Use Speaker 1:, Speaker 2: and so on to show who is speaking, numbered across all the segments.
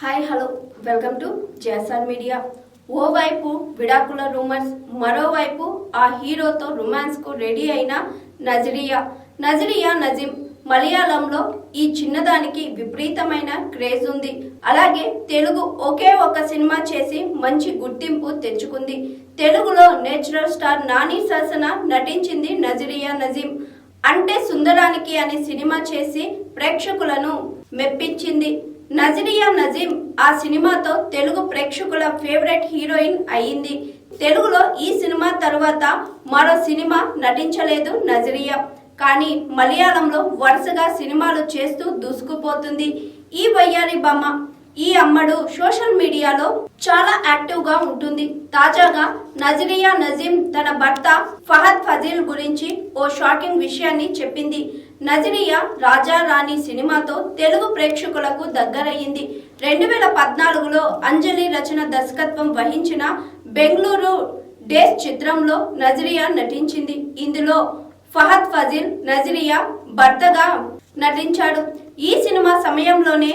Speaker 1: Hi hello. Welcome to Jason media. ఓవైపు విడాకుల rumours మరోవైపు ఆ హీరోతో రొమాన్స్కు రెడీ అయిన నజరియా. నజరియా నజీం మలయాళంలో ఈ చిన్నదానికి విపరీతమైన క్రేజ్ ఉంది. అలాగే తెలుగు ఒకే ఒక సినిమా చేసి మంచి గుర్తింపు తెచ్చుకుంది. తెలుగులో నేచురల్ స్టార్ నాని సరసన నటించింది నజరియా నజీం. అంటే సుందరానికి అనే సినిమా చేసి ప్రేక్షకులను మెప్పించింది. నజరియా నజీం ఆ సినిమాతో తెలుగు ప్రేక్షకుల ఫేవరెట్ హీరోయిన్ అయింది తెలుగులో ఈ సినిమా తర్వాత మరో సినిమా నటించలేదు నజరియా. కానీ మలయాళంలో వరుసగా సినిమాలు చేస్తూ దూసుకుపోతుంది. ఈ వయ్యారి బొమ్మ ఈ అమ్మడు సోషల్ మీడియాలో చాలా యాక్టివ్గా ఉంటుంది. తాజాగా నజరియా నజీం తన భర్త ఫహద్ ఫజీల్ గురించి ఓ షాకింగ్ విషయాన్ని చెప్పింది. నజరియా రాజా రాణి సినిమాతో తెలుగు ప్రేక్షకులకు దగ్గరయ్యింది. రెండు వేల పద్నాలుగులో అంజలి రచన దర్శకత్వం వహించిన బెంగళూరు డేస్ చిత్రంలో నజరియా నటించింది. ఇందులో ఫహద్ ఫజీల్ నజరియా భర్తగా నటించాడు. ఈ సినిమా సమయంలోనే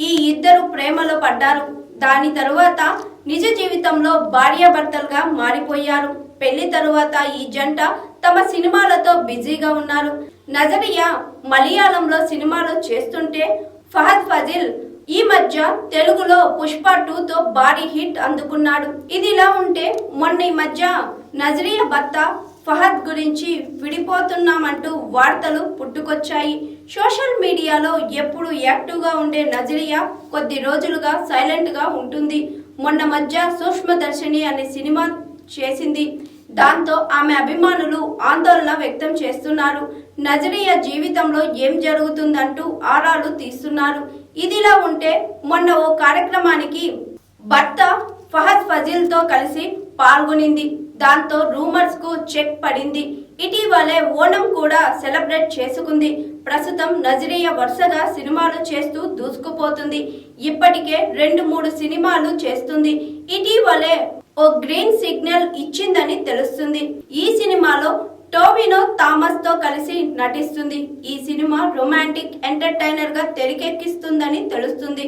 Speaker 1: ఈ ఇద్దరు ప్రేమలో పడ్డారు. దాని తరువాత నిజ జీవితంలో భార్యాభర్తలుగా మారిపోయారు. పెళ్ళి తరువాత ఈ జంట తమ సినిమాలతో బిజీగా ఉన్నారు. నజరియా మలయాళంలో సినిమాలు చేస్తుంటే ఫహద్ ఫజిల్ ఈ మధ్య తెలుగులో పుష్ప టూతో భారీ హిట్ అందుకున్నాడు. ఇదిలా ఉంటే మొన్న ఈ మధ్య నజరియా భర్త ఫహద్ గురించి విడిపోతున్నామంటూ వార్తలు పుట్టుకొచ్చాయి. సోషల్ మీడియాలో ఎప్పుడు యాక్టివ్గా ఉండే నజరియా కొద్ది రోజులుగా సైలెంట్గా ఉంటుంది. మొన్న మధ్య సూక్ష్మదర్శిని అనే సినిమా చేసింది. దాంతో ఆమె అభిమానులు ఆందోళన వ్యక్తం చేస్తున్నారు. నజరియా జీవితంలో ఏం జరుగుతుందంటూ ఆరాలు తీస్తున్నారు. ఇదిలా ఉంటే మొన్న ఓ కార్యక్రమానికి భర్త ఫహద్ ఫజిల్తో కలిసి పాల్గొనింది. దాంతో రూమర్స్కు చెక్ పడింది. ఇటీవలే ఓణం కూడా సెలబ్రేట్ చేసుకుంది. ప్రస్తుతం నజరియా వరుసగా సినిమాలు చేస్తూ దూసుకుపోతుంది. ఇప్పటికే రెండు మూడు సినిమాలు చేస్తుంది. ఇటీవలే ఓ గ్రీన్ సిగ్నల్ ఇచ్చిందని తెలుస్తుంది. ఈ సినిమాలో టోవినో థామస్తో కలిసి నటిస్తుంది. ఈ సినిమా రొమాంటిక్ ఎంటర్టైనర్గా తెరకెక్కిస్తుందని తెలుస్తుంది.